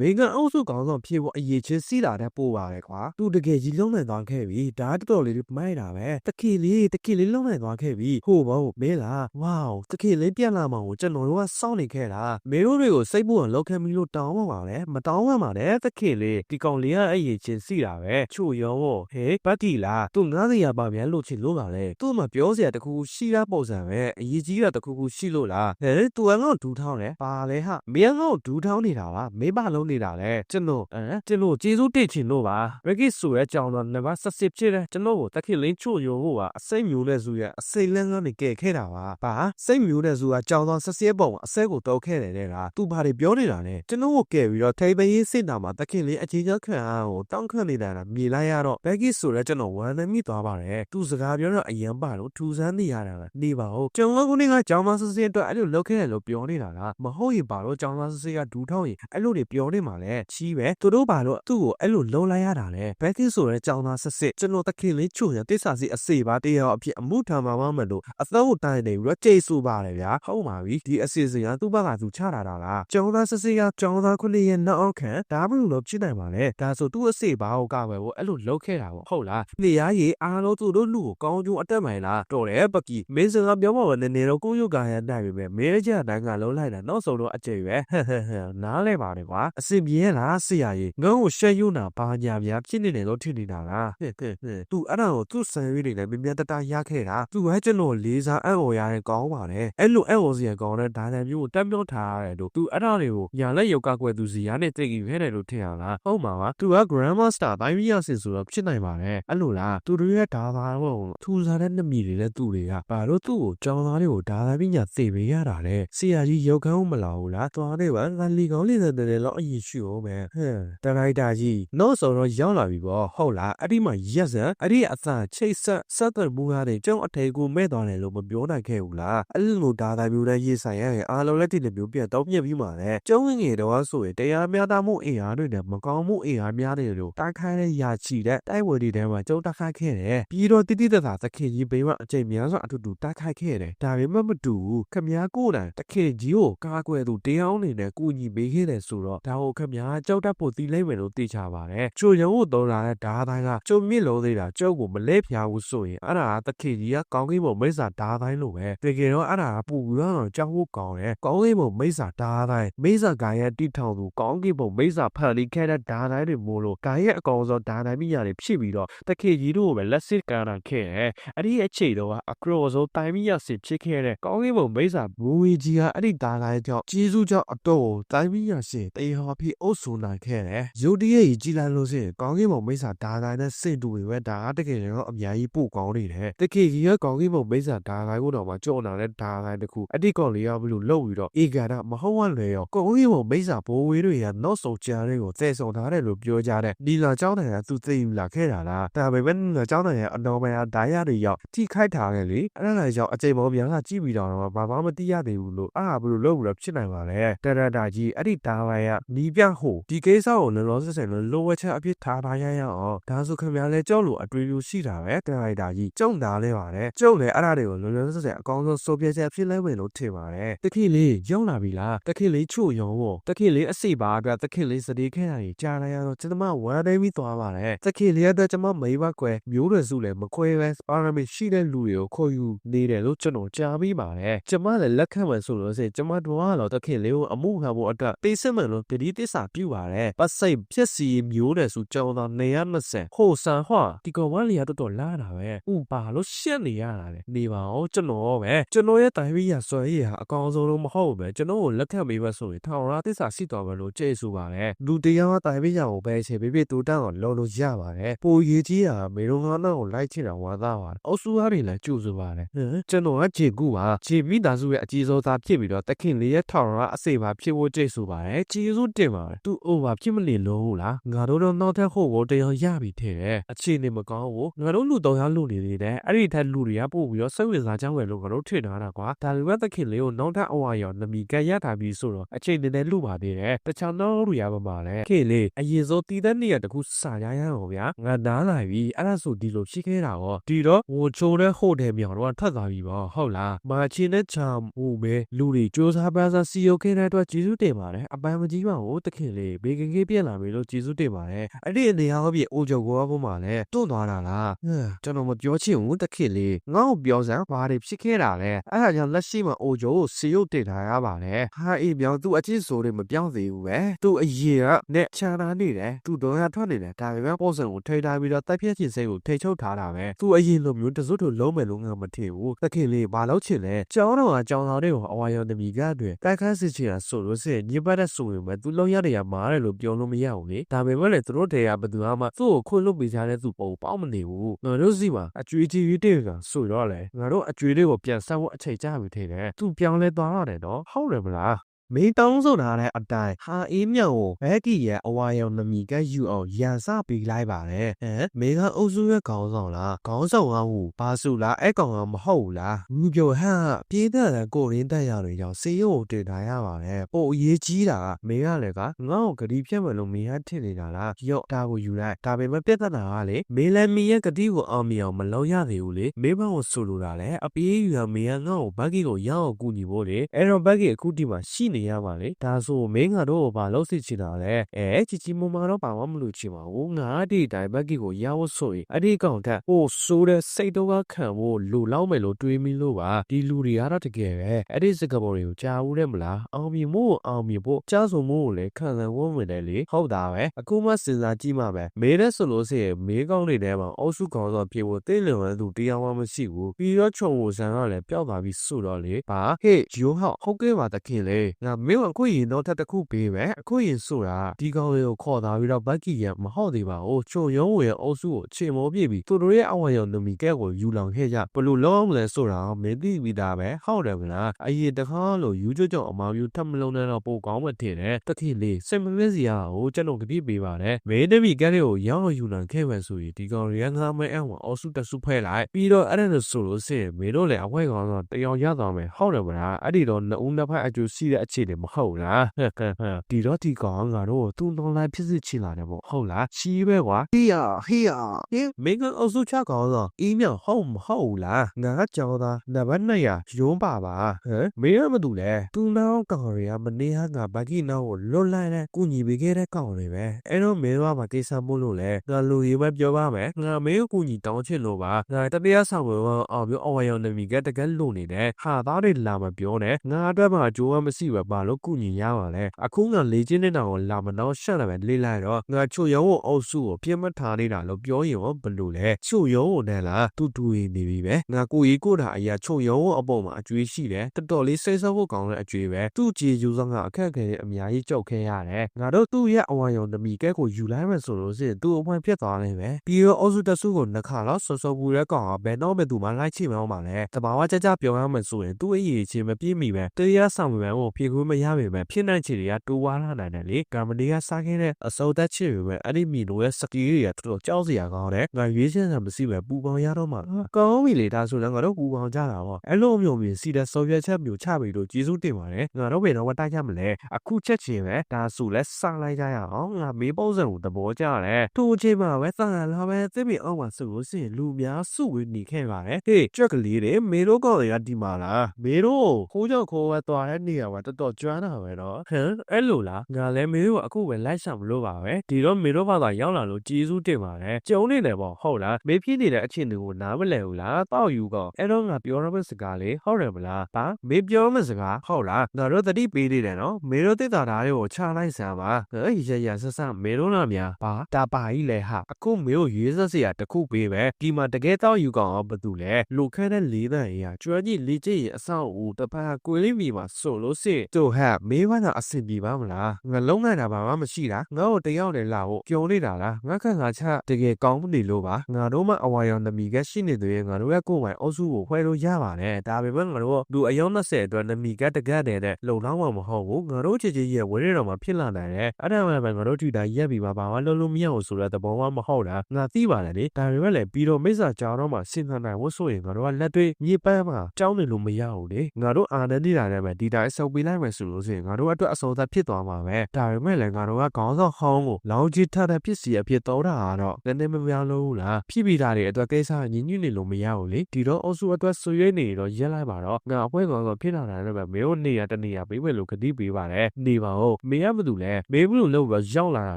မေဂန်အုပ်စုကောင်ဆောင်ဖြစ်ဖို့အရေးချင်းစီးတာတဲ့ပို့ပါတယ်ကွာသူတကယ်ကြီးလုံးနိုင်သွားခဲ့ပြီဒါတော်တော်လေးမိုက်တာပဲတခေလေးတခေလေးလုံးနိုင်သွားခဲ့ပြီဟိုဘောမဲလားဝေါတခေလေးပြက်လာမှကိုကျွန်တော်တို့ကစောင့်နေခဲ့တာမေတို့တွေကိုစိတ်ပူအောင်လောက်ခဲ့ပြီလို့တောင်းပါပါလေမတောင်းပါပါနဲ့တခေလေးဒီကောင်လေးကအရေးချင်းစီးတာပဲချို့ရောဟဲဘတ်တီလားသူငားစရာပါဗျာလို့ချင်လို့ပါလေသူ့မှာပြောစရာတခုခုရှိတာပုံစံပဲအရေးကြီးတာတခုခုရှိလို့လားဟဲသူကငေါ့ဒူးထောင်းလဲပါလေဟာမင်းငေါ့ဒူးထောင်းနေတာပါမေးပါလုံးနေတာလေကျွန်တော်အဲကျွန်တော်ကျေးဇူးတင်ချင်လို့ပါရဂစ်ဆိုရဲကြောင်တော့နံပါတ်ဆက်ဖြစ်တယ်ကျွန်တော်ကိုတခင်လင်းချို့ရောဟိုကအစိမ့်မျိုးနဲ့ဇူရဲ့အစိမ့်လန်းကနေကဲခဲ့တာပါဘာစိမ့်မျိုးနဲ့ဇူကကြောင်တော့ဆက်စဲပုံအစဲကိုတောက်ခဲ့တယ်တဲ့ကသူဘာတွေပြောနေတာလဲကျွန်တော်ကိုကဲပြီးတော့ထိပ်ပရေးစစ်တာမှာတခင်လေးအချင်းချင်းခံအားကိုတောင်းခန့်နေတာကမြေလိုက်ရတော့ဘက်ကစ်ဆိုရဲကျွန်တော်ဝမ်းနေမိသွားပါတယ်သူစကားပြောတော့အယံပါလို့ထူဆန်းနေရတာလားနေပါဦးကျွန်တော်ကနေ့ကကြောင်မဆစင်းအတွက်အဲ့လိုလုပ်ခဲ့တယ်လို့ပြောနေတာလားမဟုတ်ရင်ပါတော့ကြောင်မဆစင်းကဒူးထောင်းရင်အဲ့လိုတွေပြောနေမှာလဲချီးပဲသူတို့ပါတော့သူ့ကိုအဲ့လိုလုံးလိုက်ရတာလဲဘက်ကစ်ဆိုရဲကြောင်သားဆစစ်ကျွန်တော်တခင်လေးချို့ရတိစ္ဆာစီအစေပါတရားအဖြစ်အမှုထမ်းမှာမမလို့အသောကိုတိုင်းနေပြီးတော့ကြိတ်ဆူပါတယ်ဗျာဟုတ်ပါပြီဒီအစီအစဉ်ကသူ့ဘက်ကသူချတာတာလားကျောင်းသားဆစစ်ကကျောင်းသားခုနှစ်ရဲ့နောက်အောက်ခံဒါမှမဟုတ်လို့ဖြစ်နိုင်ပါလေဒါဆိုသူ့အစေပါကိုကပဲဖို့အဲ့လိုလုပ်ခဲ့တာပေါ့ဟုတ်လားနေရရေအားလုံးသူတို့လူကိုကောင်းကျိုးအတက်မှန်လားတော်တယ်ပကီမင်းစကားပြောမှာပဲနည်းနည်းတော့ကိုယုတ်ကာရနိုင်ပြီပဲမင်းကြတိုင်းကလုံးလိုက်တာနောက်ဆုံးတော့အကျိပဲဟဲ့ဟဲ့ဟဲ့နားလဲပါတယ်ကွာအစင်ပြေလားဆရာကြီးငုံကိုရှက်ယူနာဘာညာဗျာဖြစ်နေတယ်လို့ထင်နေတာလားဟဲ့ဟဲ့ဟဲ့သူအဲ့ဒါကိုသူ့ဆန်ရွေးတွေလည်းမြင်မြတတရခဲ့တာသူကကျွန်တော်လေးစားအံ့ဩရတဲ့ကောင်းပါတယ်အဲ့လိုအံ့ဩစရာကောင်းတဲ့ဒါနမျိုးကိုတက်ပြောထားရတယ်လို့သူအဲ့ဒါတွေကိုညာလက်ရုပ်ကကွယ်သူစီရနဲ့တိတ်ကြီးဖဲတယ်လို့ထင်ရလားဟုတ်မှာပါသူက Grandmaster တိုင်းပြည်ရစင်ဆိုတော့ဖြစ်နိုင်ပါတယ်အဲ့လိုလားသူတို့ရဲ့ဒါသာကိုထူစားတဲ့နှမီတွေနဲ့သူတွေကဘာလို့သူ့ကိုကြောင်းသားတွေကိုဒါသာပညာသိပေးရတာလဲဆရာကြီးရုပ်ခန်းမလာဘူးလားသွားနေပါငါလီကောင်းလေးတဲ့တယ်လို့အရင်ရှိအောင်ပဲဟဲ့တရိုက်တာကြီးနော့ဆိုတော့ရောက်လာပြီပေါ့ဟုတ်လားအဲ့ဒီမှာရက်စံအဲ့ဒီအသာချိတ်ဆက်ဆက်သွယ်မှုကားတွေကျုံအထေကိုမဲ့သွားတယ်လို့မပြောနိုင်ခဲ့ဘူးလားအဲ့လိုဒါသာမျိုးနဲ့ရေးဆိုင်ရရင်အားလုံးလက်တည်မျိုးပြတ်တော့ပြက်ပြီးမှလည်းကျုံငငယ်တော့ဆိုရင်တရားမျှတမှုအင်အားတွေနဲ့မကောင်းမှုအင်အားများတယ်လို့တိုက်ခိုင်းတဲ့ယာချီတဲ့တိုက်ဝယ်တွေထဲမှာကျုံတိုက်ခိုက်ခဲ့တယ်ပြီးတော့တိတိတသာသခင်ကြီးဘေးမှာအကျိန်များစွာအတူတူတိုက်ခိုက်ခဲ့တယ်ဒါပေမဲ့မတူဘူးခမားကိုယ်တိုင်တခင်ကြီးကိုကာကွယ်သူတရားအနေနဲ့ကူညီပေးခဲ့တယ်ဆိုတော့ဒါကိုခမားကြောက်တတ်ဖို့တီးလိုက်မယ်လို့သိချပါတယ်ချိုရုံကိုတော်လာတဲ့ဓာတ်တိုင်းကကျုံမြင့်လုံးသေးတာကျုပ်ကိုမလဲဖျားဘူးဆိုရင်အဲ့ဒါကတခင်ကြီးကကောင်းကင်ဘုံမိစ္ဆာဓာတ်တိုင်းလို့ပဲတကယ်တော့အဲ့ဒါကပူပြီးတော့ကြောက်ဖို့ကောင်းတယ်ကောင်းကင်ဘုံမိစ္ဆာဓာတ်တိုင်းမိစ္ဆာဂိုင်းရဲ့တိထောင်သူကောင်းကင်ဘုံမိစ္ဆာဖန်လီခဲ့တဲ့ဓာတ်တိုင်းတွေမို့လို့ဂိုင်းရဲ့အကောင်ဆုံးဓာတ်တိုင်းမိညာတွေဖြစ်ပြီးတော့တခင်ကြီးတို့ကိုပဲလက်စစ်ကန်တာခဲ့တယ်အဲ့ဒီအချိန်တော့အကရောဆုံးတိုင်းမိညာစစ်ဖြစ်ခဲ့တဲ့ကောင်းကင်ဘုံမိစ္ဆာဘူဝီကြီးကအဲ့ဒီဓာတ်တိုင်းကြောင့်ကျေးဇူးကြောင့်အတော့ကိုတိုင်းမိညာစစ်တေဟောမဖြစ်အုပ်စုနိုင်ခဲ့တယ်။ရုတ်တရက်ကြီးကြည်လန်လို့စင်ကောင်းကင်ဘုံမိစ္ဆာဒါတိုင်းနဲ့စင်တူတွေပဲဒါကတကယ်တော့အများကြီးပို့ကောင်းနေတယ်။တကယ်ကြီးကကောင်းကင်ဘုံမိစ္ဆာဒါတိုင်းကိုတော့မှကြော့လာတဲ့ဒါတိုင်းတစ်ခုအတိတ်ကောင်လေးရဘလို့လှုပ်ပြီးတော့ဧကန်ကမဟုတ်ဝလွယ်ရောကောင်းကင်ဘုံမိစ္ဆာဘိုးဝေးတွေကနောက်ဆုံးကြံတွေကိုသဲဆောင်ထားတယ်လို့ပြောကြတဲ့နီလာကျောင်းတိုင်ကသူသိယူလာခဲ့တာလား။ဒါပေမဲ့နီလာကျောင်းတိုင်ရဲ့အနော်မယာဒါရတွေရောက်ထိခိုက်ထားခဲ့လေ။အဲ့ဒါလည်းကြောင့်အချိန်ပေါ်ပြန်ကကြည့်ပြီးတော့ဘာမှမသိရသေးဘူးလို့အားဘလို့လှုပ်ပြီးတော့ဖြစ်နိုင်ပါလေ။တရတာကြီးအဲ့ဒီဒါဝိုင်ကနီးပြဟိုဒီကိစ္စကိုလောလောဆယ်ဆယ်လိုဝဲချက်အဖြစ်ထားထားရရအောင်ဒါဆိုခင်ဗျားလဲကြောက်လို့အတွေ့အကြုံရှိတာပဲတရိုက်တာကြီးကျုံသားလဲပါတယ်ကျုံလဲအဲ့ဒါတွေကိုလောလောဆယ်ဆယ်အကောင်းဆုံးစိုးပြချက်ဖြစ်လဲဝင်လို့ထင်ပါတယ်တခိလေးရောက်လာပြီလားတခိလေးချို့ရောပေါ့တခိလေးအစိပါအတွက်တခိလေးစတေးခဲတာကြီးကြားလိုက်ရတော့ကျွန်မဝမ်းနေပြီးသွားပါတယ်တခိလေးအတွက်ကျွန်မမိဘကွယ်မျိုးရစုလည်းမခွဲပဲပါရမီရှိတဲ့လူတွေကိုခေါ်ယူနေတယ်လို့ကျွန်တော်ကြားပြီးပါတယ်ကျွန်မလည်းလက်ခံမှဆိုလို့ဆိုကျွန်မတို့ကတော့တခိလေးကိုအမှုခံဖို့အတွက်ပေးစစ်မှန်လို့တတိတစ္ဆာပြုပါတယ်ပတ်စိတ်ဖြစ်စီမျိုးတယ်ဆိုကြောင်းသား120ဟိုဆန်ဟွာဒီကောင်ဝမ်းလျာတော်တော်လာတာပဲဥပါလို့ရှက်နေရတာလေနေပါဦးကျွန်တော်ပဲကျွန်တော်ရဲ့တိုင်ပြီးရဆွဲရဟာအကောင်ဆုံးလို့မဟုတ်ဘူးပဲကျွန်တော်ကိုလက်ခံပေးပါဆိုရင်ထောင်ရာတစ္ဆာရှိတော်ပဲလို့ကြည့်ဆိုပါတယ်လူတရားကတိုင်ပြီးရကိုပဲချေပြပြတူတန်းတော့လုံးလို့ရပါတယ်ပိုရေးကြီးတာမေရုံကားတော့လိုက်ချင်တာဝါသားပါတယ်အုပ်စုသားတွေလည်းကြိုးဆိုပါတယ်ဟမ်ကျွန်တော်ကခြေကူပါခြေပြီးသားစုရဲ့အကြီးဆုံးသားဖြစ်ပြီးတော့တခင်လေးရဲ့ထောင်ရာအစိပါဖြစ်ဖို့ကြည့်ဆိုပါတယ်ခြေစုတင်ပါတယ်သူ့အိုပါဖြစ်မနေလို့ဟုတ်လားငါတို့တော့နောက်ထပ်ဟိုကိုတရားရပြီထဲတယ်အခြေအနေမကောင်းဘူးငါတို့လူတော်ရလူနေသေးတယ်အဲ့ဒီထက်လူတွေကပို့ပြီးတော့စိတ်ဝင်စားကြောင်းပဲလို့ငါတို့ထင်ထားတာကွာဒါပေမဲ့တခင်လေးကိုနောက်ထပ်အဝါရောနမီကန်ရထားပြီးဆိုတော့အချိန်နည်းနည်းလူပါသေးတယ်တခြားတော့လူရပါပါလေခင်လေးအရင်ဆုံးတည်တဲ့နေရတခုစာရရအောင်ဗျာငါနားလာပြီအဲ့ဒါဆိုဒီလိုရှိခဲ့တာရောဒီတော့ဟိုချိုးတဲ့ဟိုတယ်မြောင်တော့ထပ်သွားပြီပေါ့ဟုတ်လားမာချင်းနဲ့ချာမူပဲလူတွေစူးစမ်းပန်းစားစီယိုခဲ့တဲ့အတွက်ကျေးဇူးတင်ပါတယ်အပန်းမကြီးပါဘူးကိုတခင်လေးဘေကင်ကြီးပြန်လာပြီလို့ကျေးဇူးတင်ပါတယ်အဲ့ဒီအနေအားဖြင့်အိုကျော်ကောဘုံမှာလည်းတွန့်သွားတာလားဟမ်ကျွန်တော်မပြောချင်ဘူးတခင်လေးငါ့ကိုပြောစမ်းဘာတွေဖြစ်ခဲ့တာလဲအဲ့ဒါကြောင့်လက်ရှိမှာအိုကျော်ကိုစီရုပ်တင်ထားရပါတယ်ဟာအေးပြောင်းသူအချစ်ဆိုတွေမပြောင်းသေးဘူးပဲသူအရေးကနဲ့ချာနာနေတယ်သူတော့ရထွက်နေတယ်ဒါပေမဲ့ပေါ်စံကိုထိထားပြီးတော့တိုက်ပြက်ချင်စိတ်ကိုထိချုပ်ထားတာပဲသူအရင်လိုမျိုးတစွတ်တို့လုံးမယ်လို့ငါမထင်ဘူးတခင်လေးဘာလို့ချင်လဲကျောင်းတော်ကကျောင်းသားတွေကိုအဝါရောင်တမီကအတွက်တိုက်ခန်းစစ်ချင်တာဆိုလို့ရှိရင်ညစ်ပတ်တဲ့ဆိုရင်ပဲသူလုံးရတဲ့ရမားတယ်လို့ပြောလို့မရဘူးလေဒါပေမဲ့လည်းသူတို့တွေကဘယ်သူမှသူ့ကိုခွင့်လွတ်ပေးကြတဲ့သူပုံပေါက်မနေဘူးငါတို့စီမှာအကျွေးကြီးတွေကဆိုတော့လေငါတို့အကျွေးတွေကိုပြန်ဆက်ဖို့အချိန်ကြာပြီထင်တယ်သူပြောင်းလဲသွားရတယ်နော်ဟုတ်တယ်မလား မင်းတောင်းဆိုထားတဲ့အတိုင်းဟာအေးမြောက်ကိုဘက်ကီရဲ့အဝါရောင်နမီကယူအောင်ရန်စပေးလိုက်ပါတယ်ဟမ်မေကအုပ်စုရဲ့ခေါင်းဆောင်လားခေါင်းဆောင်ကဟူဘာစုလားအဲ့ကောင်ကမဟုတ်ဘူးလားဘူးပြောဟမ်ပြေးတဲ့ကိုရင်းတက်ရတွေကြောင့်စေရုပ်ကိုတင်ထားရပါတယ်ပို့အရေးကြီးတာကမေကလည်းကငါ့ကိုဂတိပြတ်မယ်လို့မေကထင်နေတာလားရော့ဒါကိုယူလိုက်ဒါပေမဲ့ပြဿနာကလေမေလန်မီရဲ့ဂတိကိုအောင်မြင်အောင်မလုပ်ရသေးဘူးလေမေဘကိုဆိုလိုတာလေအပြေးယူရမေကငါ့ကိုဘက်ကီကိုရအောင်ကူညီဖို့လေအဲ့တော့ဘက်ကီအခုဒီမှာရှိနေရပါလေဒါဆိုမင်းကတော့ဘာလို့စစ်ချင်တာလဲအဲချီချီမမတော့ဘာမှမလို့ချင်ပါဘူးငါဒီတိုင်းဘက်ကီကိုရဖို့ဆိုရင်အဲ့ဒီကောင်ထက်ဟိုဆိုးတဲ့စိတ်တော့ခံဖို့လူလောက်မယ်လို့တွေးမိလို့ပါဒီလူတွေကတော့တကယ်ပဲအဲ့ဒီစကားပေါ်တွေကိုကြားဦးတယ်မလားအောင်မြင်မှုကိုအောင်မြင်ဖို့ကြားဆိုမှုကိုလည်းခံစားဝန်းဝင်တယ်လေဟုတ်တာပဲအခုမှစဉ်းစားကြည့်မှပဲမေးတဲ့ဆိုလို့ရှိရင်မေးကောင်းတွေထဲမှာအုပ်စုခေါင်းဆောင်ဖြစ်ဖို့သိလျင်သူတရားမှမရှိဘူးပြီးတော့ခြုံဝဆန်ကလည်းပျောက်သွားပြီးဆိုတော့လေဘာဟေ့ဂျိုးဟောက်ဟုတ်ကဲ့ပါတခင်လေငါမင်းအခုရင်တော့ထပ်တစ်ခုပေးပဲအခုရင်ဆိုတာဒီကောင်လေးကိုခေါ်သားပြီးတော့ဘက်ကီရမဟုတ်သေးပါဘူးချုံရုံးဝယ်အုပ်စုကိုချေမောပြပြီးသူတို့ရဲ့အဝါရောင်နမီကဲကိုယူလောင်ခဲ့ကြဘလို့လုံးအောင်လဲဆိုတာမင်းသိပြီးသားပဲဟုတ်တယ်မလားအရင်တခါလို့ယူကြကြအမောင်ယူထပ်မလုံးနဲ့တော့ပိုကောင်းမှထင်တယ်တခင်လေးစိတ်မမစီရအောင်ကျွန်တော်ကတိပေးပါတယ်မင်းတမီကဲလေးကိုရောင်းအောင်ယူလောင်ခဲ့မယ်ဆိုရင်ဒီကောင်ရန်ငါမဲအောင်အုပ်စုတစုဖဲလိုက်ပြီးတော့အဲ့ဒါလို့ဆိုလို့စင်မင်းတို့လည်းအဝဲကောင်တော့တယောက်ရသွားမယ်ဟုတ်တယ်မလားအဲ့ဒီတော့နှစ်ဦးနှစ်ဖက်အကျိုးရှိတဲ့အခြေအနေမဟုတ်လားဟဲ့ဟဲ့ဟဲ့ဒီတော့ဒီကောင်ငါတို့သူ့တော်လိုက်ဖြစ်စစ်ချင်လာတယ်ပေါ့ဟုတ်လားချီးပဲကွာဟေးရဟေးရဟင်မင်းကအုပ်စုချကောင်တော့အီးမြောင်ဟုတ်မဟုတ်ဘူးလားငါကကြောင်းသားနံပါတ်200ရုံးပါပါဟမ်မင်းရမတူလဲသူနောက်ကောင်တွေကမနေဟာငါဘက်ကီနောက်ကိုလွတ်လိုက်တဲ့ကုညီပေးခဲ့တဲ့ကောင်တွေပဲအဲ့တော့မင်းကမကိစ္စမို့လို့လဲငါလူရေးပဲပြောပါမယ်ငါမင်းကိုကုညီတောင်းချင်လို့ပါငါတတရားဆောင်ဝယ်အောင်ပြောအဝရောင်နမီကတကယ်လို့နေတယ်ဟာသားတွေလာမပြောနဲ့ငါအတွက်မှကြိုးကမရှိပဲဘာလို့ကုညီရပါလဲအခုငါလေချင်းနေတာကိုလာမတော့ရှက်လည်းပဲလေးလိုက်တော့ငါချိုရုံးကိုအုပ်စုကိုပြစ်မထားနေတာလို့ပြောရင်ရောဘလို့လဲချိုရုံးကိုနဲ့လားတူတူရင်နေပြီပဲငါကိုကြီးကိုတာအရာချိုရုံးကိုအပေါ်မှာအကျွေးရှိတယ်တော်တော်လေးစိတ်ဆောက်ဖို့ကောင်းတဲ့အကျွေးပဲသူ့ကြည်ယူဆောင်ကအခက်အခဲအများကြီးကြောက်ခဲရတယ်ငါတို့သူ့ရဲ့အဝါရောင်သမီးကဲကိုယူလိုက်မယ်ဆိုလို့ရှိရင်သူ့အဖွင့်ပြတ်သွားလိမ့်မယ်ပြီးတော့အုပ်စုတစုကိုနှစ်ခါတော့စောစောပူတဲ့ကောင်ကဘယ်တော့မှသူမှလိုက်ချိမအောင်ပါလဲတဘာဝကြကြပြောရမယ်ဆိုရင်သူ့အရေးချင်းမပြည့်မီပဲတရားဆောင်ပေမဲ့ဟိုဖြေခွင့်မရပေမဲ့ဖြစ်နိုင်ချေတွေကတိုးဝါလာနိုင်တယ်လေကမ္ဘာတွေကစားခဲ့တဲ့အစောတက်ချစ်ပေမဲ့အဲ့ဒီမီနိုရဲ့စကီတွေကတော်တော်ကြောက်စရာကောင်းတယ်ငါရွေးချယ်တာမရှိပဲပူပေါင်းရတော့မှကောင်းပြီလေဒါဆိုတော့ငါတို့ပူပေါင်းကြတာပေါ့အဲ့လိုမျိုးမျိုးစီတဲ့ဆိုဗီယက်ချက်မျိုးချပြီလို့ကျေးဇူးတင်ပါတယ်ငါတို့ဘယ်တော့မှတိုက်ကြမလဲအခုချက်ချင်းပဲဒါဆိုလဲစလိုက်ကြရအောင်ငါမေးပုံစံကိုသဘောကျတယ်ထိုအချိန်မှာပဲသာလာပဲသိပြီအောင်ပါဆိုလို့ရှိရင်လူများစုဝေးနေခဲ့ပါတယ်ဟေးကြက်ကလေးတွေမေတို့ကောင်တွေကဒီမှာလားမေတို့ခိုးကြောက်ခိုးဝဲသွားတဲ့နေရာမှာတော်တော်ကျွမ်းတာပဲတော့ဟမ်အဲ့လိုလားငါလည်းမေတို့ကအခုပဲလိုက်ဆောင်မလို့ပါပဲဒီတော့မေတို့ဘာသာရောက်လာလို့ကျေးဇူးတင်ပါတယ်ကြုံနေတယ်ပေါ့ဟုတ်လားမေဖြစ်နေတဲ့အချင်းတွေကိုနားမလည်ဘူးလားတောက်ယူကောအဲ့တော့ငါပြောရမယ့်စကားလေးဟုတ်တယ်မလားဟာမေပြောမယ့်စကားဟုတ်လားငါတို့တတိပေးနေတယ်နော်မေတို့တိတာဓာတ်တွေကိုချလိုက်စမ်းပါဟဲ့ရရဆက်ဆက်မေတို့လားများဘာတာပါကြီးလဲဟာအခုမေတို့ရေးဆက်စရာတခုပေးပဲဒီမှာတကယ်တောက်ယူကောင်အောင်ဘာတူလဲလိုခဲတဲ့လေးတန်အရာကျွမ်းကြီးလေးကျရင်အဆောက်အဦတပတ်ကွေလေးမီမှာဆိုလို့စစ်တို့ဟဲ့မေဝါကအဆင်ပြေပါမလားငါလုံးနိုင်တာဘာမှမရှိတာငါ့ကိုတယောက်တည်းလာဖို့ကြုံနေတာလားငါခန့်ငါချတကယ်ကောင်းနေလို့ပါငါတို့မှအဝါရောင်နမီကရှိနေသေးရင်ငါတို့ရဲ့ကိုယ်ပိုင်အုပ်စုကိုခွဲလို့ရပါတယ်ဒါပေမဲ့ငါတို့လူအယောက်20အတွက်နမီကတကတ်တဲ့လုံလောက်မှာမဟုတ်ဘူးငါတို့ချစ်ချင်းရဲ့ဝင်းရတော်မှာဖြစ်လာနိုင်တယ်အဲ့ဒါမှပဲငါတို့ထူတာရက်ပြီးမှဘာမှလုံးလို့မရဘူးဆိုတဲ့သဘောမှမဟုတ်တာငါသိပါတယ်လေဒါပေမဲ့လည်းပြီးတော့မိစ္ဆာကြောင်တော့မှစင်ခံနိုင်ဖို့ဆိုရင်ငါတို့ကလက်တွေမြေပန်းမှာကြောင်းနေလို့မရဘူးလေငါတို့အာနန်နေတာနဲ့ပဲဒီတိုင်းဆုပ်ပေးလိုက်လိုက်မယ်ဆိုလို့ရှိရင်ငါတို့အတွက်အစောသက်ဖြစ်သွားမှာပဲဒါပေမဲ့လည်းငါတို့ကခေါင်းဆောင်ဟောင်းကိုလောင်းကြီးထတဲ့ပစ္စည်းအဖြစ်သုံးတာကတော့နည်းနည်းမများလို့ဘူးလားဖြစ်ပြီးတာတွေအတွက်ကိစ္စညင်ညွတ်နေလို့မရဘူးလေဒီတော့အုပ်စုအတွက်ဆွေးရနေတော့ရက်လိုက်ပါတော့ငါအဖွဲကောင်ဆိုဖြစ်လာတာလည်းပဲမင်းတို့နေရတနေရပေးမယ်လို့ကတိပေးပါတယ်နေပါဦးမင်းကဘာလို့လဲမင်းဘလို့လို့ပဲရောက်လာတာ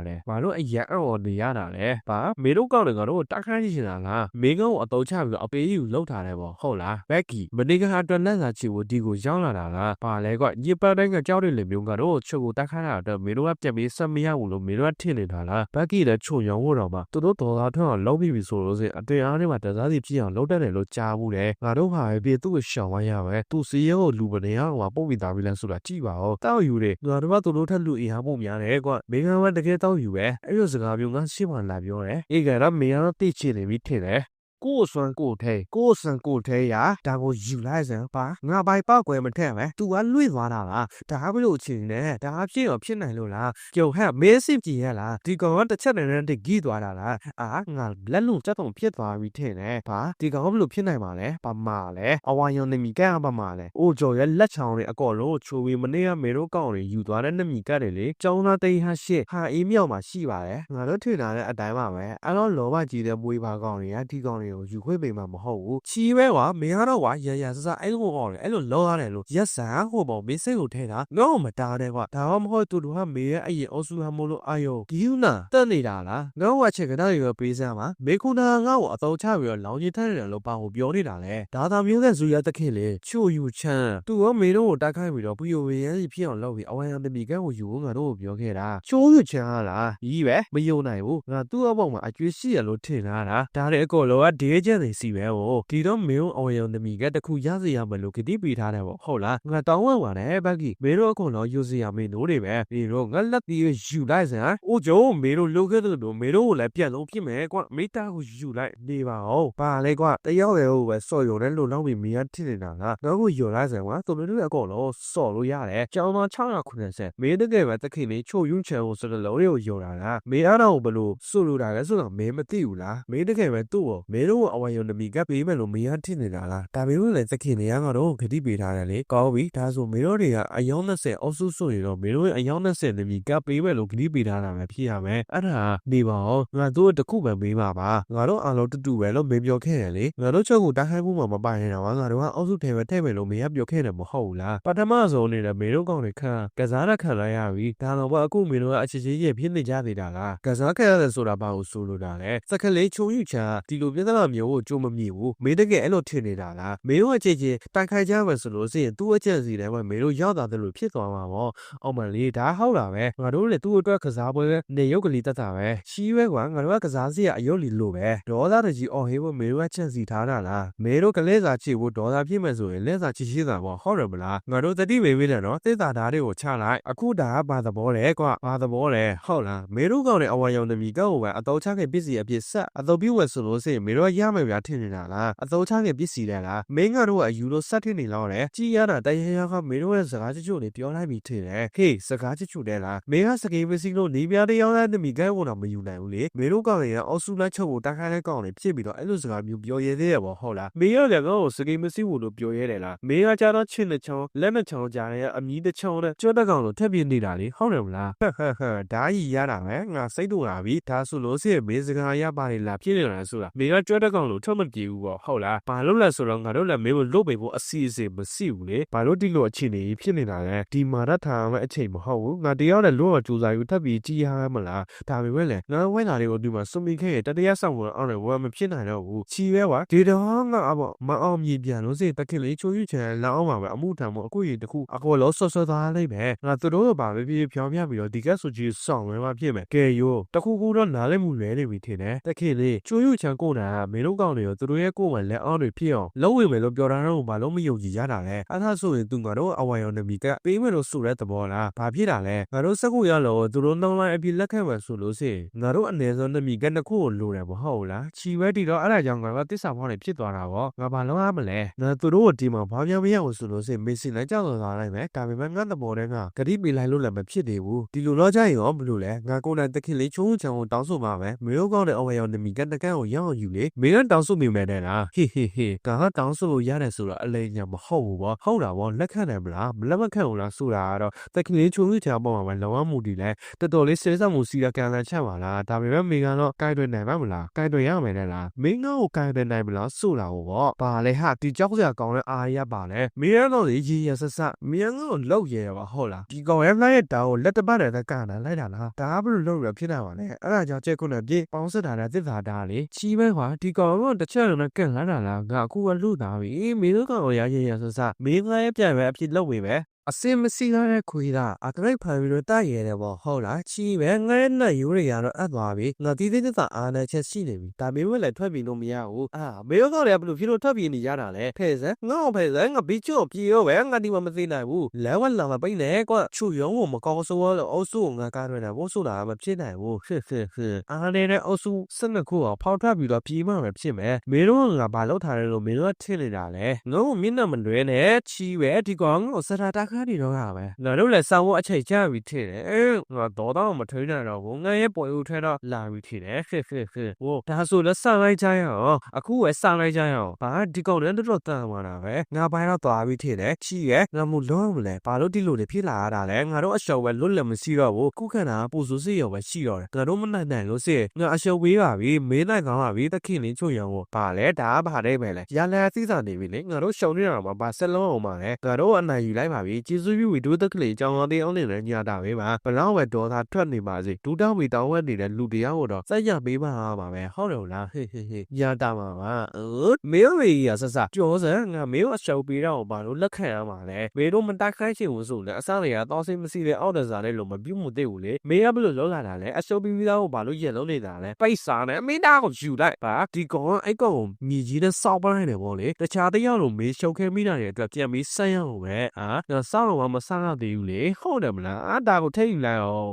လဲဘာလို့အရန်အော်နေရတာလဲဘာမင်းတို့ကောက်တယ်ငါတို့တက်ခိုင်းချင်တာလားမင်းကောင်ကိုအတုံးချပြီးတော့အပေးယူလောက်ထားတယ်ပေါ့ဟုတ်လားဘက်ကီမနေ့ကဟာအတွက်လက်စာချီကိုဒီကိုရောက်လာတာလားဘာလဲကွညစ်ပတ်တိုင်းကကြောက်တယ်လေမျိုးကတော့ချုပ်ကိုတက်ခိုင်းတာတော့မင်းတို့ကပြန်ပြီးဆက်မရဘူးလို့မင်းတို့ကထင်နေတာလားဘက်ကီလည်းချုံရောဖို့တော့မှသူတို့ဒေါ်လာထွန်းအောင်လုံးပြီးပြီဆိုလို့စင်အတင်အားနဲ့မှတစားစီဖြစ်အောင်လုပ်တတ်တယ်လို့ကြားဘူးတယ်ငါတို့ဟာပဲပြေသူ့ကိုရှောင်ဝိုင်းရပဲသူစီရဲကိုလူပနေအောင်ကပုံပြီးသားပြီးလဲဆိုတာကြည့်ပါဦးတောက်ယူတယ်ငါတို့ကသူတို့ထက်လူအင်အားပုံများတယ်ကွမေဂန်ကတကယ်တောက်ယူပဲအဲ့လိုစကားမျိုးငါရှင်းမှလာပြောတယ်အေးကတော့မေကတော့တိတ်ချင်နေပြီထင်တယ် ကိုယ်စွမ်းကိုယ်ထဲကိုယ်စွမ်းကိုယ်ထဲရဒါကိုယူလိုက်စမ်းပါငါပိုင်ပောက်ကွယ်မထက်ပဲ तू ကလွင့်သွားတာလားဒါဘလို့အချင်းနဲ့ဒါဖြစ်ရောဖြစ်နိုင်လို့လားကြုံဟဲ့မဲစစ်ကြည့်ရလားဒီကောင်ကတစ်ချက်နဲ့တည်းဂီးသွားတာလားအာငါလက်လုံးစက်တုံဖြစ်သွားပြီထင်တယ်ဘာဒီကောင်ကဘလို့ဖြစ်နိုင်မှာလဲဘာမှလဲအဝိုင်းယုံနေမီကဲဘာမှလဲအိုကျော်ရဲ့လက်ချောင်းတွေအကောလုံးချိုးပြီးမနေ့ကမေတို့ကောင်တွေယူသွားတဲ့နှမီကတ်တွေလေကျောင်းသားတိန်ဟာရှစ်ဟာအေးမြောက်မှာရှိပါတယ်ငါတို့ထင်တာနဲ့အတိုင်းပါပဲအဲ့တော့လောဘကြီးတဲ့မွေးပါကောင်တွေကဒီကောင်တွေကိုယူခွင့်ပေးမှာမဟုတ်ဘူးချီးပဲကွာမင်းကတော့ကွာရရဆဆအဲ့လိုကောင်တွေအဲ့လိုလောရတယ်လို့ရက်ဆန်ဟိုပေါ့မင်းစိတ်ကိုထဲတာငေါ့မတားတဲ့ကွာဒါမှမဟုတ်တူတူဟာမေရဲ့အရင်အုပ်စုဟာမလို့အာယုဒီယူနာတက်နေတာလားငေါ့ဝချက်ကနာရောပေးစမ်းပါမေခုနာငါ့ကိုအတော်ချပြီးတော့လောင်ကြီးထက်တယ်လို့ပါကိုပြောနေတာလေဒါသာမျိုးတဲ့ဇူရတခင်လေချို့ယူချမ်းသူကမေတို့ကိုတိုက်ခိုက်ပြီးတော့ပူယိုဝေရန်စီဖြစ်အောင်လုပ်ပြီးအဝိုင်းအသမီကန်းကိုယူငါတို့ကိုပြောခဲ့တာချိုးယူချမ်းဟာလားကြီးပဲမယုံနိုင်ဘူးငါသူ့အပေါက်မှာအကျွေးရှိရလို့ထင်လာတာဒါတဲ့ကောလောကဒေးချက်နေစီပဲဟိုဒီတော့မင်းအဝိုင်းအသမီကတခုရစီရမလို့ကတိပေးထားတယ်ပေါ့ဟုတ်လားငါတောင်းဝပါတယ်ဘက်ကီမေတို့အကုန်လုံးယူစီရမင်းတို့တွေပဲဒီတော့ငါလက်တီးယူလိုက်စမ်းအိုကျုံမေတို့လုခဲ့တယ်လို့မေတို့ကိုလည်းပြန်လုံးဖြစ်မယ်ကွာမိသားကိုယူလိုက်နေပါဦးပါလေကွာတယောက်ရဲ့ဟိုပဲစော်ရုံနဲ့လုံလောက်ပြီးမင်းကထင်နေတာလားငါကိုယူလိုက်စမ်းကွာသူတို့တွေအကုန်လုံးစော်လို့ရတယ်ကျောင်းသား690မင်းတကယ်ပဲတခင်လေးချိုယွန်းချန်ကိုဆိုတဲ့လုံးတွေကိုယူတာလားမင်းအားတော့ဘလို့ဆိုလိုတာလဲဆိုတော့မင်းမသိဘူးလားမင်းတကယ်ပဲသူ့ကိုမင်းတို့အဝိုင်းယုံနမီကပေးမယ်လို့မင်းကထင်နေတာလားဒါပေမဲ့လည်းတခင်လေးကတော့ဂတိပေးထားတယ်လေကောင်းပြီဒါဆိုမင်းတို့တွေကအယောင်း20အုပ်စုဆိုရင်တော့မင်းတို့ရဲ့အယောင်း20နမီကပေးမယ်လို့ဂတိပေးထားတာပဲဖြစ်ရမယ်အဲ့ဒါနေပါဦးငါတို့တခုပဲမေးပါပါငါတို့အားလုံးတူတူပဲလို့မင်းပြောခဲ့တယ်လေငါတို့ချုပ်ကိုတိုက်ခိုက်မှုမှာမပိုင်နေတာကငါတို့ကအုပ်စုထဲပဲထည့်မယ်လို့မင်းကပြောခဲ့တယ်မဟုတ်ဘူးလားပထမဆုံးအနေနဲ့မင်းတို့ကောင်တွေခံကစားရခံလိုက်ရပြီဒါတော့ဘာအခုမင်းတို့ကအချစ်ချင်းရဲ့ဖြစ်နေကြသေးတာလားကစားခဲ့ရတယ်ဆိုတာဘာကိုဆိုလိုတာလဲစကလေးချုံယူချာဒီလိုပြဿနာမျိုးကိုကြိုးမမြည်ဘူးမင်းတကယ်အဲ့လိုထင်နေတာလားမင်းတို့အချစ်ချင်းတိုက်ခိုက်ကြမယ်ဆိုလို့ရှိရင်သူ့အချက်စီတိုင်းမှာမင်းတို့ရောက်တာတလို့ဖြစ်သွားမှာပေါ့အော်မလေးဒါဟုတ်တာပဲငါတို့လည်းသူ့အတွက်ကစားပွဲနေရုပ်ကလေးတက်တာပဲရှီးပဲကွာငါတို့ကကစားစီကအယုတ်လီလို့ပဲဒေါသတကြီးအော်ဟေးဖို့မင်းတို့ကချက်စီထားတာလားမင်းတို့ကလေးစာချစ်ဖို့ဒေါသဖြစ်မယ်ဆိုရင်လက်စာချစ်ရှိတာပေါ့ဟုတ်တယ်မလားငါတို့တတိမေးမေးတယ်နော်သေတာဓာတ်တွေကိုချလိုက်အခုဒါကဘာသဘောလဲကွာဘာသဘောလဲဟုတ်လားမင်းတို့ကောင်းတဲ့အဝါရောင်သမီးကောက်ကိုပဲအတော်ချခဲ့ပစ္စည်းအပြစ်ဆက်အတော်ပြည့်ဝဆိုလို့စိမင်းတို့ရမယ်ဗျာထင်နေတာလားအတော်ချခဲ့ပစ္စည်းတယ်လားမင်းကတော့အယူလို့ဆက်ထင်နေလောက်တယ်ကြည်ရတာတရရကမင်းတို့ရဲ့စကားချချို့လေးပြောလိုက်ပြီထင်တယ်ဟေးစကားချချို့တယ်လားမင်းကစကေးပစ္စည်းလို့နေပြတဲ့ရောက်တဲ့သမီးကဲကိုတော့မယူနိုင်ဘူးလေမင်းတို့ကောင်းရဲ့အော်ဆူလိုက်ချုပ်ကိုတိုက်ခိုင်းတဲ့ကောင်းလေးဖြစ်ပြီးတော့အဲ့လိုစကားမျိုးပြောရဲသေးရပေါ့ဟုတ်လားမင်းရလည်းကောစကေးမစီဘူးလို့ပြောရဲတယ်လားမင်းကကြတော့ချစ်တဲ့ချောင်းလက်နဲ့ချောင်းကြားတဲ့အမီးတစ်ချောင်းနဲ့ကျွတ်တဲ့ကောင်လို့ထက်ပြနေတာလေဟုတ်တယ်မလားဟဲ့ဟဲ့ဟဲ့ဒါကြီးရတာပဲငါစိတ်တူလာပြီဒါဆိုလို့စီမင်းစကားရပါလေလားဖြစ်နေတာဆိုတာမင်းကကျွတ်တဲ့ကောင်လို့ထုံးမပြေဘူးပေါ့ဟုတ်လားဘာလို့လဲဆိုတော့ငါတို့လည်းမင်းကိုလုတ်ပေးဖို့အစီအစဉ်မရှိဘူးလေဘာလို့ဒီလိုအခြေအနေကြီးဖြစ်နေတာလဲဒီမာရထားမဲ့အချိန်မဟုတ်ဘူးငါတရားနဲ့လို့တော့ကြိုးစားယူထပ်ပြီးကြည်ရမလားဒါပေမဲ့လည်းငါဝဲလာတွေကိုဒီမှာစုံမိခဲ့ရဲ့တတရားဆောင်ကိုအောင်းတယ်ဝယ်မဖြစ်နိုင်တော့ဘူးချီပဲကွာဒီတော့ငါအပေါ့မအောင်မြည်ပြန်လို့စိတခင်လေးချိုးယူချင်လောက်အောင်ပါပဲအမှုထမ်းမှုအခုရတခုအကောလောဆော့ဆော့သားလိုက်ပဲငါသူတို့ကပါပဲပြေဖြောင်းပြပြီးတော့ဒီကက်ဆိုကြီးဆောင်ဝဲမှာဖြစ်မယ်ကဲယိုတခုခုတော့နားလဲမှုလဲနေပြီထင်တယ်တခင်လေးချိုးယူချန်ကိုနာမင်းတို့ကောင်းတွေရောသူတို့ရဲ့ကိုယ်ဝင်လက်အောင်းတွေဖြစ်အောင်လုံးဝမယ်လို့ပြောတာတော့ဘာလို့မယုံကြည်ကြတာလဲအဲ့ဒါဆိုရင်သူငါတို့အဝါရောနမီကပေးမယ်လို့ဆိုတဲ့သဘောလားဘာဖြစ်တာလဲငါတို့စက်ကူရလို့သူတို့နှောင်းလိုက်အပြစ်လက်ခံမယ်ဆိုလို့ရှိရင်ငါတို့အနေဆုံးနမီကနှစ်ခုကိုလိုတယ်မဟုတ်လားချီဝဲတီတော့အဲ့ဒါကြောင့်ငါကတစ္ဆာဖောင်းနေဖြစ်သွားတာပေါ့ငါဘာလုပ်ရမလဲငါသူတို့ကိုဒီမှာဘာပြန်မရဘူးဆိုလို့ရှိရင်မေ့စီလိုက်ကြောက်သွားလိုက်မယ်ဒါပေမဲ့ငါသဘောတည်းကဂတိပေးလိုက်လို့လည်းမဖြစ်သေးဘူးဒီလိုတော့ကြရင်ရောဘလို့လဲငါကိုယ်တိုင်တခင်လေးချုံးချံကိုတောင်းဆိုပါမယ်မေတို့ကောင်းတဲ့အဝါရောနမီကတကန်းကိုရအောင်ယူလေမင်းကတောင်းဆိုမိမယ်တဲ့လားဟေဟေဟေကငါတောင်းဆိုလို့ရတယ်ဆိုတော့အလိမ်ညာမဟုတ်ဘူးပေါ့ဟုတ်တာပေါ့လက်ခံတယ်မလားမလက်မခံဘူးလားဆိုတာကတော့တက်ကလေးချုံချာပေါ်မှာပဲလောကမှုတည်လဲတော်တော်လေးစဲစမှုစီရကန်လန်ချက်ပါလားဒါပေမဲ့မင်းကတော့ကိုင်တွင်နိုင်ပါမလားကိုင်တွင်ရမယ်တဲ့လားမင်းကကိုကိုင်တွင်နိုင်မလားဆိုတာပေါ့ဘာလဲဟာဒီကြောက်စရာကောင်းတဲ့အာရပါလဲမင်းကတော့လေရေရဆက်ဆက်မင်းကတော့လောက်ရဲပါဟုတ်လားဒီကောင်ရဲ့လိုက်ရဲ့တောင်းကိုလက်တပတ်နဲ့ကန်တာလိုက်တာလားဒါကဘယ်လိုလုပ်ရဖြစ်တာပါလဲအဲ့ဒါကြောင့်ကြက်ခုနဲ့ပြေးပေါင်းစစ်တာနဲ့တစ်သာတာလေချီးပဲကွာဒီကောင်ကတစ်ချက်လုံးနဲ့ကန်လာတာလားငါအခုကလူသားပြီမင်းတို့ကောင်ရရရဆက်ဆက်မင်းကရဲ့ပြန်ပဲအဖြစ်လုပ်ဝေပဲ အစင်မစီလာတဲ့ခွေးတာအကလိုက်ဖန်ပြီးတော့တရရဲတယ်ပေါ့ဟုတ်လားချီပဲငဲနဲ့ယူရရတော့အပ်သွားပြီငါတီးသေးသေးသာအာနာချက်ရှိနေပြီဒါပေမဲ့လည်းထွက်ပြီးလို့မရဘူးအာမေရောကလည်းဘယ်လိုဖြစ်လို့ထွက်ပြီးနေရတာလဲဖဲ့စမ်းငါ့ဖဲ့စမ်းငါဘီချော့ပြေရောပဲငါဒီမှာမသိနိုင်ဘူးလဲဝက်လာမပိနေကွချူရုံးကိုမကောင်းဆိုးလို့အုပ်စုကိုငါကားရတာဘို့ဆိုတာမဖြစ်နိုင်ဘူးဟစ်ဟစ်ဟစ်အာနေတဲ့အုပ်စုစနခုအောင်ဖောက်ထွက်ပြီးတော့ပြေးမှပဲဖြစ်မယ်မေရောကငါဘာလုပ်ထားတယ်လို့မေရောထင်နေတာလဲငါ့ကိုမျက်နှာမလွဲနဲ့ချီပဲဒီကောင်ကိုစတာတာခါနေတော့ကပဲငါတို့လည်းစောင်းဖို့အချိန်ကြာပြီထင်တယ်အဲငါတော့တော့မထွေးနိုင်တော့ဘူးငါရဲ့ပေါ်ဦးထဲတော့လာပြီထင်တယ်ဟစ်ဟစ်ဟစ်ဟိုဒါဆိုလည်းစလိုက်ကြရအောင်အခုပဲစလိုက်ကြရအောင်ဘာဒီကောင်လည်းတော်တော်တန်သွားတာပဲငါပိုင်းတော့သွားပြီထင်တယ်ချီရဲ့ငါမလုံးမလဲဘာလို့ဒီလိုတွေဖြစ်လာရတာလဲငါတို့အရှော်ပဲလွတ်လပ်မရှိတော့ဘူးခုခံတာပူဆူစစ်ရောပဲရှိတော့တယ်ငါတို့မနိုင်နိုင်လို့စစ်ငါအရှော်ဝေးပါပြီမင်းနိုင်ကောင်းပါပြီတခင်လေးချွတ်ရောကိုဘာလဲဒါကဘာလဲပဲလဲရလန်စီးစာနေပြီလေငါတို့ရှောင်နေတာမှာဘာဆက်လုံးအောင်ပါလဲငါတို့အနိုင်ယူလိုက်ပါပြီကျေးဇူးပြုဝီဒုတက်ကလေးကြောင်းအောင်သေးအောင်နေလည်းညတာပဲပါဘလောက်ပဲဒေါ်သားထွက်နေပါစေဒူတောင်းဝီတောင်းဝက်နေတဲ့လူတရားကိုတော့စက်ရပေးပါပါပဲဟုတ်တယ်လားဟေးဟေးဟေးညတာပါပါအော်မေဝီရဆဆကြောစံငါမေကိုအရှော်ပေးတော့ဘာလို့လက်ခံရမှာလဲမေတို့မတိုက်ခိုင်းချင်ဘူးဆိုလဲအစားတွေကတော့စိတ်မရှိတဲ့အောက်တစားနဲ့လို့မပြုတ်မသိဘူးလေမေကဘယ်လိုလောက်လာတာလဲအရှော်ပေးပြီးသားကိုဘာလို့ရက်လုံးနေတာလဲပိတ်စားနဲ့အမင်းသားကိုယူလိုက်ပါဒီကောင်အဲ့ကောင်ကိုမြည်ကြီးနဲ့စောက်ပန်းနေတယ်ဗောလေတခြားတယောက်လိုမေရှုပ်ခဲမိတာတွေအတွက်ပြန်ပြီးဆက်ရအောင်ပဲအာငါစောက်တော့မစားရသေးဘူးလေဟုတ်တယ်မလားအာဒါကိုထိတ်ယူလိုက်အောင်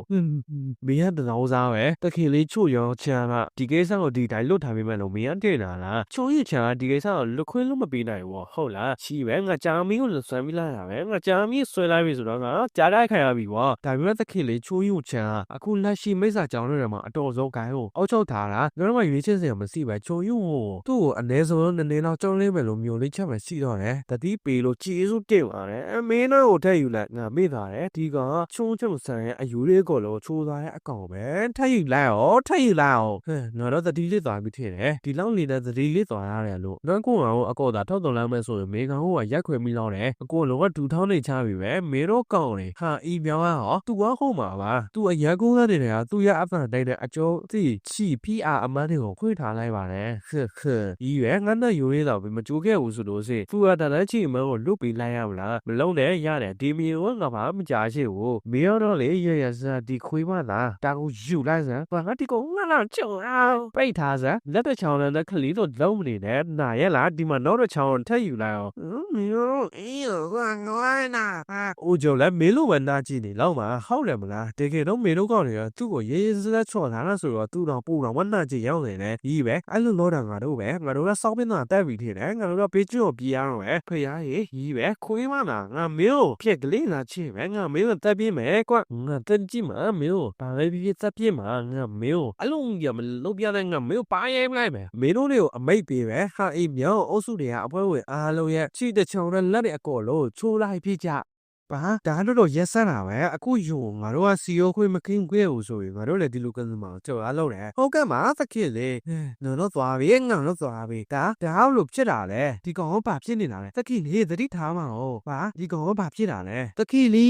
မင်းကတနောစားပဲတခင်လေးချို့ရောချမ်းကဒီကိစ္စကိုဒီတိုင်းလွတ်ထားပေးမယ်လို့မင်းကတည်တာလားချိုးရချမ်းကဒီကိစ္စကိုလွတ်ခွင့်လို့မပေးနိုင်ဘူးဟုတ်လားချီပဲငါကြာမင်းကိုလွတ်ဆွဲမိလိုက်တာပဲငါကြာမင်းဆွဲလိုက်ပြီဆိုတော့ငါကြားတိုက်ခံရပြီကွာဒါပေမဲ့တခင်လေးချိုးရုံချမ်းကအခုလက်ရှိမိစ္ဆာကြောင်တွေမှာအတော်ဆုံးဂိုင်းကိုအောက်ချုပ်ထားတာငါတို့ကရွေးချယ်စရာမရှိပဲချိုးရုံကိုသူ့ကိုအ ਨੇ ဆုံးနည်းနည်းတော့ကြောင်းလေးမယ်လို့မျိုးလေးချက်မှရှိတော့တယ်တတိပေလို့ကျေးဇူးတင်ပါတယ်အမင်းတို့ကိုထည့်ယူလိုက်ငါမေ့သွားတယ်ဒီကချုံချုံဆန်ရဲ့အယူလေးကိုလို့ချိုးသွားတဲ့အကောင်ပဲထည့်ယူလိုက်ရောထည့်ယူလိုက်ရောဟဲ့ငါတော့တတိလေးသွားပြီထင်တယ်ဒီလောက်နေတဲ့တတိလေးသွားရတယ်လို့ငါကိုကောင်အကောတာထောက်တော်လမ်းမဲ့ဆိုရင်မေကောင်ကရက်ခွေမိလောက်တယ်အကိုလုံးကဒူထောင်းနေချပြီပဲမေတော့ကောင်လေဟာဤပြောင်းရဟောသူကဟုတ်မှာပါသူအရက်ကိုးသားနေတဲ့ဟာသူရအဖန်တိုက်တဲ့အကျိုးသိချီဖီအားအမန်းတွေကိုခွေထားလိုက်ပါတယ်ခက်ခက်ဤရွယ်ငါနဲ့ယူလေးတော့မကြိုးခဲ့ဘူးဆိုလို့စေသူကတလည်းချီမန်းကိုလွတ်ပြီးလိုက်ရမလားမလုံးနဲ့ရတယ်ဒီမီကိုငါဘာမကြားရှိဘူးမေတော့လေရရစားဒီခွေးမလားတာကိုယူလိုက်စမ်းဘာငါဒီကောင်ငါလာချုံအောင်ပိတ်ထားစမ်းလက်တချောင်းနဲ့ခလီတော့လုံးနေတယ်နာရဲ့လားဒီမှာနောက်တစ်ချောင်းထက်ယူလိုက်အောင်မီရောအေးရောငွားနာအိုဂျိုလည်းမေလို့ပဲနာကြည့်နေလောက်မှာဟုတ်တယ်မလားတကယ်တော့မေလို့ကောင်းနေတော့သူ့ကိုရေးရေးစက်ချော်ထားတာဆိုတော့သူ့တော့ပူတော့ဝနာကြည့်ရောက်နေတယ်ကြီးပဲအဲ့လိုလောတာငါတို့ပဲငါတို့ကစောင်းပင်းသားတက်ပြီးထင်တယ်ငါတို့ကပေးကျွတ်ပြေးရတော့ပဲဖေးရရေးကြီးပဲခွေးမနာငါမေကိုဖြက်ကလေးလာချစ်ပဲငါမေကိုတက်ပြေးမယ်ကွငါတက်ကြည့်မှာမေကိုဘာပဲဖြစ်ဖြစ်တက်ပြေးမှာငါမေကိုအလုံးရမလုပ်ပြတဲ့ငါမေကိုပါရဲမလိုက်မယ်မေတို့တွေကိုအမိတ်ပေးပဲဟာအိမ်မြောင်းအုပ်စုတွေကအပွဲဝင်အားလုံးရဲ့ချီတချောင်းနဲ့လက်တွေအကောလို့ချိုးလိုက်ဖြစ်ကြ ပါဒါတော့တော့ရက်စက်တာပဲအခုယုံငါတို့ကစီရောခွေးမကင်းခွေးဘူးဆိုရင်ငါတို့လည်းဒီလိုကန်းစမှာကြော်အားလုပ်တယ်ဟုတ်ကဲ့မှာသခင်လေနော်တော့သွားပြီငါတော့သွားပြီဒါဒါလို့ဖြစ်တာလေဒီကောင်ကဘာဖြစ်နေတာလဲသခင်လေသတိထားမှာဟောပါဒီကောင်ကဘာဖြစ်တာလဲသခင်လေ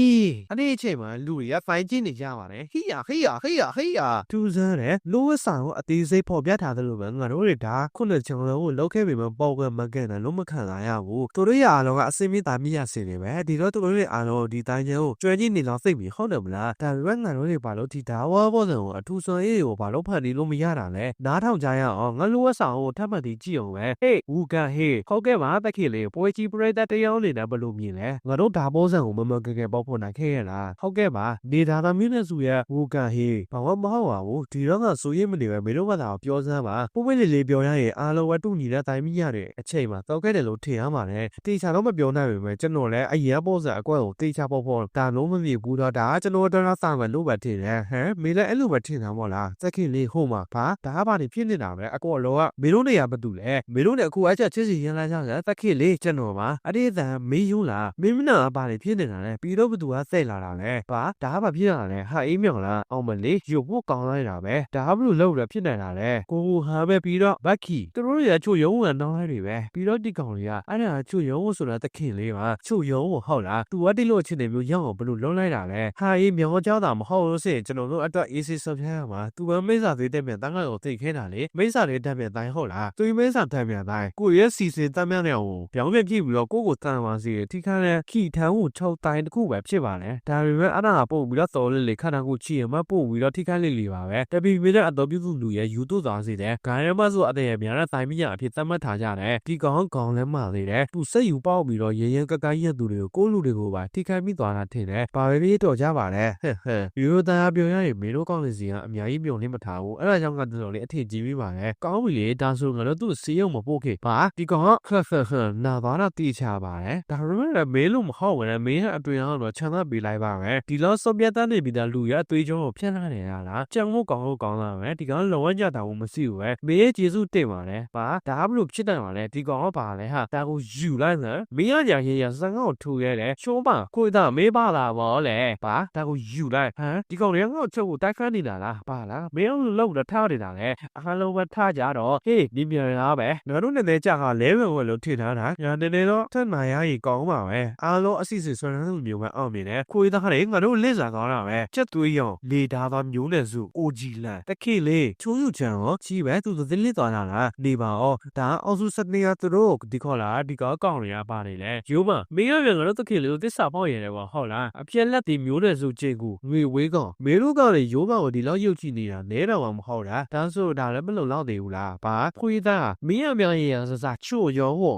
အဲ့ဒီအချိန်မှာလူတွေကဖိုင်ကျင်းနေကြပါတယ်ဟိယာဟိယာဟိယာဟိယာသူစမ်းတယ်လိုဝဆောင်ကိုအသေးစိတ်ဖော်ပြထားသလိုပဲငါတို့တွေဒါခုနှစ်ချောင်းလုံးကိုလောက်ခဲ့ပြီမပေါ့ကမကန်တယ်လုံးမခံလာရဘူးသူတို့ရအားလုံးကအစင်းမသားမိရစင်နေပဲဒီတော့သူတို့တွေအားလုံးဒီတိုင်းကျဲကိုကျွဲကြီးနေတော့စိတ်ပြီးဟုတ်တယ်မလားဒါပေမဲ့ငါတို့တွေဘာလို့ဒီဒါဝါဘောစံကိုအထူးစွန်အေးကိုဘာလို့ဖန်တီးလို့မရတာလဲနားထောင်ကြရအောင်ငါလိုဝဆောင်ကိုထပ်မှတ်တီးကြည့်အောင်ပဲဟေးဝူကန်ဟေးဟုတ်ကဲ့ပါတက်ခေလေးပွဲကြီးပရိသတ်တယောက်နေတာဘယ်လိုမြင်လဲငါတို့ဒါဘောစံကိုမမကကပေါက်ဖို့နိုင်ခဲ့ရလားဟုတ်ကဲ့ပါနေဒါသာမျိုးနဲ့စုရဲ့ဝူကန်ဟေးဘာမှမဟုတ်ပါဘူးဒီတော့ကဆိုရင်မနေပဲမေတို့ဘာသာကိုပြောစမ်းပါပုံပွင့်လေးလေးပြောရရင်အားလုံးဝတူညီတဲ့တိုင်းမိရတဲ့အချိန်မှာတောက်ခဲ့တယ်လို့ထင်ရပါတယ်တေချာတော့မပြောနိုင်ပေမဲ့ကျွန်တော်လည်းအရင်ဘောစံအကွက်ကိုတေချာပေါ်ပေါ်ဒါလုံးမမြင်ဘူးတော့ဒါကကျွန်တော်တော်တော်စာမယ်လို့ပဲထင်တယ်ဟမ်မင်းလည်းအဲ့လိုပဲထင်တာမို့လားစက်ခင်လေးဟိုမှာဘာဒါကဘာနေဖြစ်နေတာပဲအကောလောကမင်းတို့နေရဘာတူလဲမင်းတို့နဲ့အခုအချက်ချစ်စီရန်လာကြတယ်စက်ခင်လေးကျွန်တော်ပါအဲ့ဒီအတန်မင်းယုံလားမင်းမနာဘာနေဖြစ်နေတာလဲပြီးတော့ဘသူကစိတ်လာတာလဲဘာဒါကဘာဖြစ်နေတာလဲဟာအေးမြောင်လားအောင်မလေးရုပ်ဖို့ကောင်းလိုက်တာပဲဒါကဘလို့လောက်ရဖြစ်နေတာလဲကိုကိုဟာပဲပြီးတော့ဘက်ခီသူတို့တွေကချို့ရုံးဝင်တော့တွေပဲပြီးတော့ဒီကောင်တွေကအဲ့ဒါချို့ရုံးဆိုတာတခင်လေးပါချို့ရုံးဟုတ်လားသူကတိလွတ်ခြင်းတွေမျိုးရောက်အောင်ဘယ်လိုလွန်လိုက်တာလဲဟာအေးမျောကြောက်တာမဟုတ်လို့စင်ကျွန်တော်တို့အတွက် AC ဆပ်ဖြန်းရမှာသူမမိစ္ဆာသေးတဲ့မြန်တန်းကောက်သိခဲတာလေမိစ္ဆာလေးတက်မြန်တိုင်းဟုတ်လားသူမိစ္ဆာတက်မြန်တိုင်းကိုရဲ့စီစဉ်တက်မြန်တဲ့ဟိုပြောင်းပြန်ကြည့်ပြီးတော့ကိုကိုတန်ပါစီထိခါတဲ့ခီထန်းကိုချုပ်တိုင်းတစ်ခုပဲဖြစ်ပါလေဒါပေမဲ့အဲ့ဒါပို့ပြီးတော့တော်လေးလေးခန္ဓာကိုယ်ချီရင်မပို့ပြီးတော့ထိခါလေးလေးပါပဲတပီမိတဲ့အတော်ပြုစုလူရဲ့ယူတို့သွားစေတယ်ဂိုင်းရမဆိုအတဲ့ရမြန်တဲ့တိုင်းမညာအဖြစ်သတ်မှတ်ထားကြတယ်ဒီကောင်ကောင်လည်းမသေးတယ်သူစိတ်ယူပေါက်ပြီးတော့ရေရင်ကကိုင်းရသူတွေကိုကိုလူတွေကိုပါထိခန်းမိသွားတာထင်တယ်ဘာပဲဖြစ်တော်ကြပါလဲဟဲ့ဟဲ့ယူတန်အပြောရရင်မင်းတို့ကောင်းလေးစီကအများကြီးပြုံလင်းမထားဘူးအဲ့ဒါကြောင့်ကတော်တော်လေးအထင်ကြီးပြီးပါလေကောင်းပြီလေဒါဆိုငါတို့သူ့စီးရုံမပို့ခဲ့ပါဒီကောင်ကခက်ခက်ခက်နာသွားတာတိချပါတယ်ဒါပေမဲ့လည်းမင်းလို့မဟုတ်ဘူးလေမင်းရဲ့အတွင်အောင်တော့ခြံသက်ပေးလိုက်ပါမယ်ဒီလောက်စောပြတ်တန်းနေပြီးသားလူရအသွေးကြောကိုဖျက်လာနေရလားကြံမို့ကောင်းလို့ကောင်းလာမယ်ဒီကောင်လောဝကြတာဘူးမရှိဘူးပဲမင်းရဲ့ကျေးဇူးတင်ပါလေပါဒါဘလို့ဖြစ်တယ်ပါလေဒီကောင်ကပါလေဟာဒါကိုယူလိုက်စမ်းမင်းရကြရေရစံကောက်ထူရဲတယ်ရှိုးပါကိုယ်သားမေးပါလာပါလေပါဒါကိုယူလိုက်ဟမ်ဒီကောင်တွေကငါ့ချုပ်ကိုတိုက်ခတ်နေတာလားပါလားမင်းအောင်လို့တော့ထားနေတာလေအားလုံးပဲထားကြတော့ဟေးဒီမြန်လားပဲငါတို့နဲ့တဲ့ကြကလဲဝဲဝဲလို့ထင်ထားတာညာနေနေတော့ထက်နိုင်ရကြီးကောင်းပါပဲအားလုံးအစီအစဉ်ဆွမ်းလူမျိုးပဲအောင်မြင်တယ်ခွေးသားတွေငါတို့လက်စားကောင်းတာပဲချက်သွေးရောင်လေဓာသားမျိုးနဲ့စုအိုဂျီလန်တခိလေးချိုးစုချံရောကြီးပဲသူသူသလစ်သွားတာလားနေပါဩဒါအောက်စုစနေရသူတို့ဒီခေါ်လာဒီကောက်ကောင်တွေကပါနေလေရိုးမမင်းရပြန်ငါတို့တခိလေးကိုတစ္ဆာပေါက်ရတယ်ကွာဟုတ်လားအပြက်လက်ဒီမျိုးနဲ့စုချေကူငွေဝေးကောင်မေတို့ကလည်းရိုးမကိုဒီလောက်ရုပ်ကြည့်နေတာနဲတော့မှမဟုတ်တာဒါဆိုဒါလည်းမလုံလောက်သေးဘူးလားဘာခွေးသားမင်းရပြန်ရရစစချို့ရောဟော